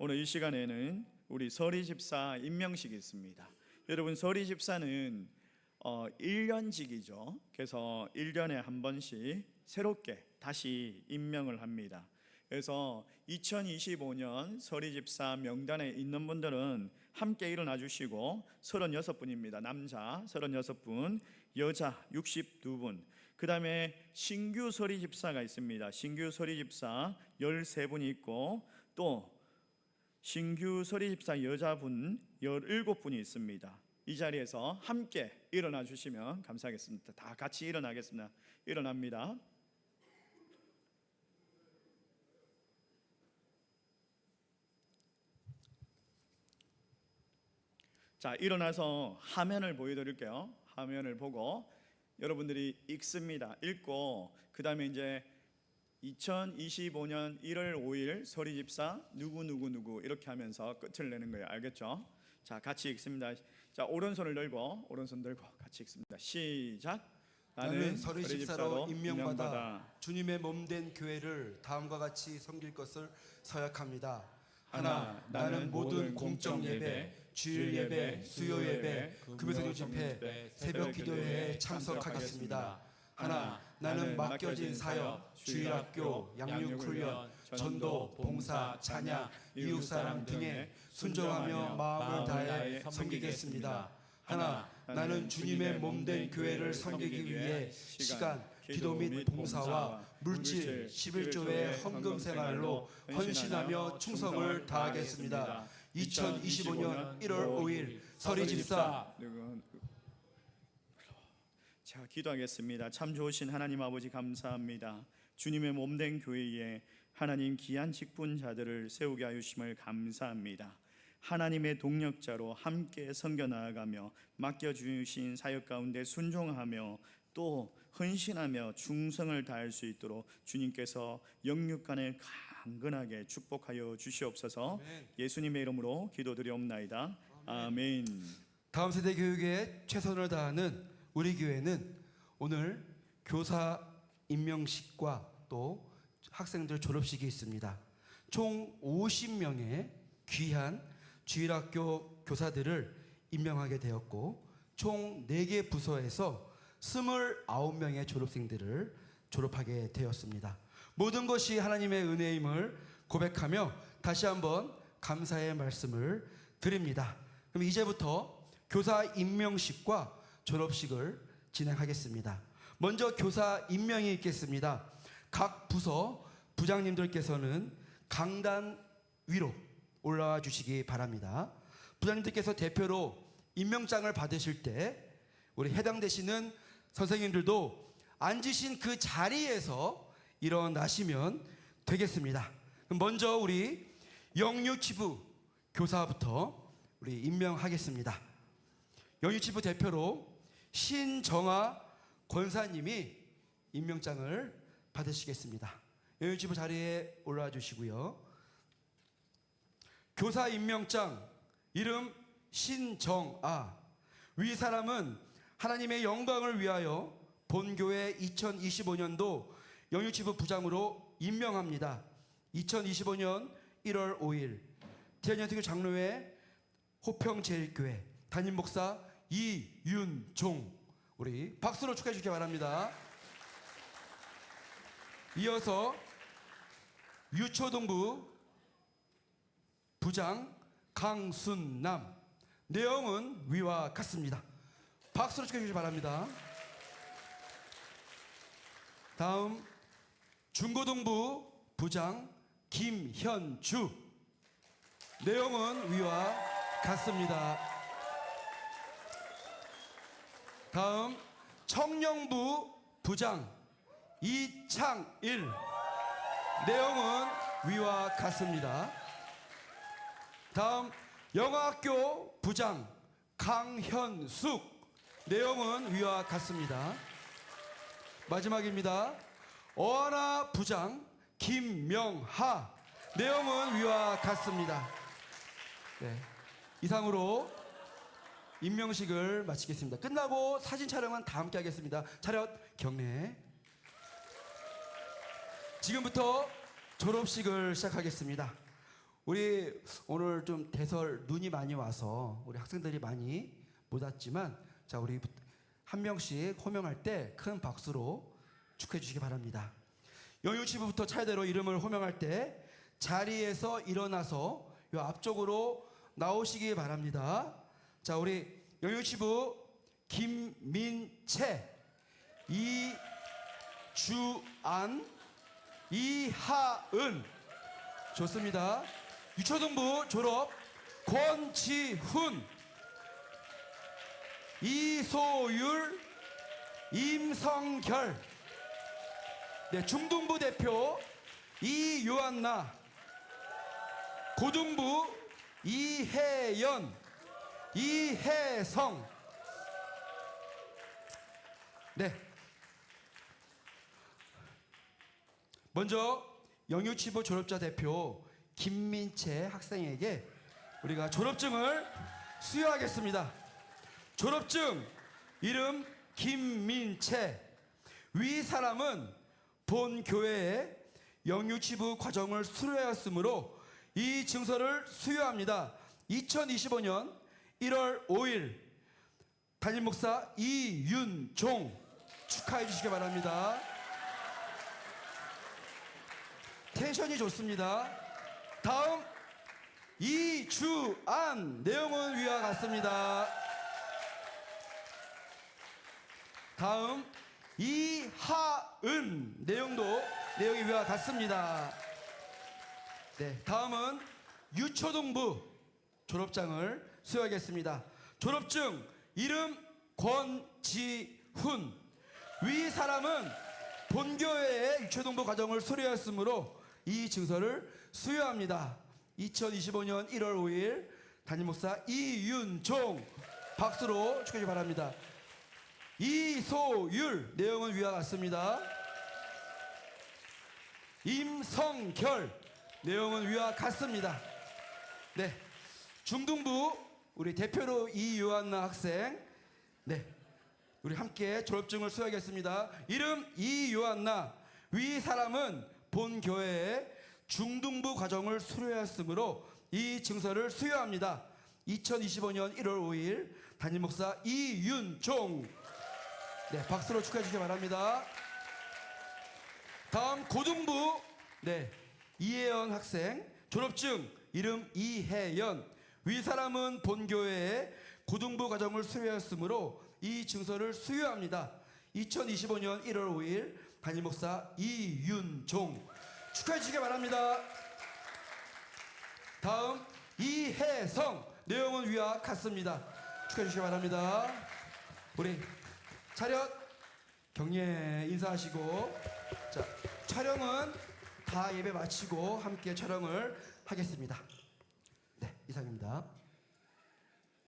오늘 이 시간에는 우리 서리 집사 임명식이 있습니다. 여러분 서리 집사는 어 1년직이죠. 그래서 1년에 한 번씩 새롭게 다시 임명을 합니다. 그래서 2025년 서리 집사 명단에 있는 분들은 함께 일어나 주시고 36분입니다. 남자 36분, 여자 62분. 그다음에 신규 서리 집사가 있습니다. 신규 서리 집사 13분이 있고 또 신규 서리 집사 여자분 17분이 있습니다. 이 자리에서 함께 일어나 주시면 감사하겠습니다. 다 같이 일어나겠습니다. 일어납니다. 자, 일어나서 화면을 보여드릴게요. 화면을 보고 여러분들이 읽습니다. 읽고 그 다음에 이제 2025년 1월 5일 서리 집사 누구 누구 누구 이렇게 하면서 끝을 내는 거예요. 알겠죠? 자, 같이 읽습니다. 자, 오른손을 들고 오른손 들고 같이 읽습니다. 시작. 나는 서리 집사로 임명받아 주님의 몸 된 교회를 다음과 같이 섬길 것을 서약합니다. 하나, 나는 모든 공적 예배, 주일 예배, 수요 예배, 금요일 집회, 새벽 기도회에 참석하겠습니다. 하나, 나는 맡겨진 사역, 주일학교, 양육훈련, 전도, 봉사, 찬양, 이웃사랑 등에 순종하며 마음을 다해 섬기겠습니다. 하나, 나는 주님의 몸된 교회를 섬기기 위해 시간, 기도 및 봉사와 물질, 11조의 헌금 생활로 헌신하며 충성을 다하겠습니다. 2025년 1월 5일 서리 집사 자 기도하겠습니다. 참 좋으신 하나님 아버지 감사합니다. 주님의 몸된 교회에 하나님 귀한 직분 자들을 세우게 하심을 감사합니다. 하나님의 동력자로 함께 섬겨 나아가며 맡겨 주신 사역 가운데 순종하며 또 헌신하며 충성을 다할 수 있도록 주님께서 영육간을 강건하게 축복하여 주시옵소서. 예수님의 이름으로 기도드리옵나이다. 아멘. 다음 세대 교육에 최선을 다하는 우리 교회는 오늘 교사 임명식과 또 학생들 졸업식이 있습니다. 총 50명의 귀한 주일학교 교사들을 임명하게 되었고 총 4개 부서에서 29명의 졸업생들을 졸업하게 되었습니다. 모든 것이 하나님의 은혜임을 고백하며 다시 한번 감사의 말씀을 드립니다. 그럼 이제부터 교사 임명식과 졸업식을 진행하겠습니다. 먼저 교사 임명이 있겠습니다. 각 부서 부장님들께서는 강단 위로 올라와 주시기 바랍니다. 부장님들께서 대표로 임명장을 받으실 때 우리 해당되시는 선생님들도 앉으신 그 자리에서 일어나시면 되겠습니다. 먼저 우리 영유치부 교사부터 우리 임명하겠습니다. 영유치부 대표로 신정아 권사님이 임명장을 받으시겠습니다. 영유치부 자리에 올라와 주시고요. 교사 임명장 이름 신정아 위 사람은 하나님의 영광을 위하여 본교회 2025년도 영유치부 부장으로 임명합니다. 2025년 1월 5일 대한연특교 장로회 호평제일교회 담임 목사 이윤종 우리 박수로 축하해 주시기 바랍니다. 이어서 유초동부 부장 강순남 내용은 위와 같습니다. 박수로 축하해 주시기 바랍니다. 다음 중고동부 부장 김현주 내용은 위와 같습니다. 다음 청년부 부장 이창일 내용은 위와 같습니다. 다음 영화학교 부장 강현숙 내용은 위와 같습니다. 마지막입니다. 어하나 부장 김명하 내용은 위와 같습니다. 네. 이상으로 임명식을 마치겠습니다. 끝나고 사진 촬영은 다 함께 하겠습니다. 차렷 경례. 지금부터 졸업식을 시작하겠습니다. 우리 오늘 좀 대설 눈이 많이 와서 우리 학생들이 많이 못 왔지만 자 우리 한 명씩 호명할 때 큰 박수로 축하해 주시기 바랍니다. 영유치부부터 차례대로 이름을 호명할 때 자리에서 일어나서 요 앞쪽으로 나오시기 바랍니다. 자 우리 영유치부 김민채 이주안 이하은. 좋습니다. 유초등부 졸업 권지훈 이소율 임성결. 네, 중등부 대표 이요한나. 고등부 이혜연 이혜성 네 먼저 영유치부 졸업자 대표 김민채 학생에게 우리가 졸업증을 수여하겠습니다. 졸업증 이름 김민채 위 사람은 본 교회에 영유치부 과정을 수료하였으므로 이 증서를 수여합니다. 2025년 1월 5일 담임 목사 이윤종 축하해 주시기 바랍니다. 텐션이 좋습니다. 다음 이주안 내용은 위와 같습니다. 다음 이하은 내용도 내용이 위와 같습니다. 네, 다음은 유초등부 졸업장을 수여하겠습니다. 졸업증 이름 권지훈 위 사람은 본교회의 유초등부 과정을 수료했으므로 이 증서를 수여합니다. 2025년 1월 5일 담임 목사 이윤종 박수로 축하해 바랍니다. 이소율 내용은 위와 같습니다. 임성결 내용은 위와 같습니다. 네. 중등부 우리 대표로 이요한나 학생 네. 우리 함께 졸업증을 수여하겠습니다. 이름 이요한나 위 사람은 본 교회에 중등부 과정을 수료했으므로 이 증서를 수여합니다. 2025년 1월 5일 담임 목사 이윤종 네, 박수로 축하해 주시기 바랍니다. 다음 고등부 네, 이혜연 학생 졸업증 이름 이혜연 위 사람은 본 교회에 고등부 과정을 수료했으므로 이 증서를 수여합니다. 2025년 1월 5일 담임 목사 이윤종 축하해 주시기 바랍니다. 다음 이혜성 내용은 위와 같습니다. 축하해 주시기 바랍니다. 우리 차렷 경례 인사하시고 자 촬영은 다 예배 마치고 함께 촬영을 하겠습니다. 네 이상입니다.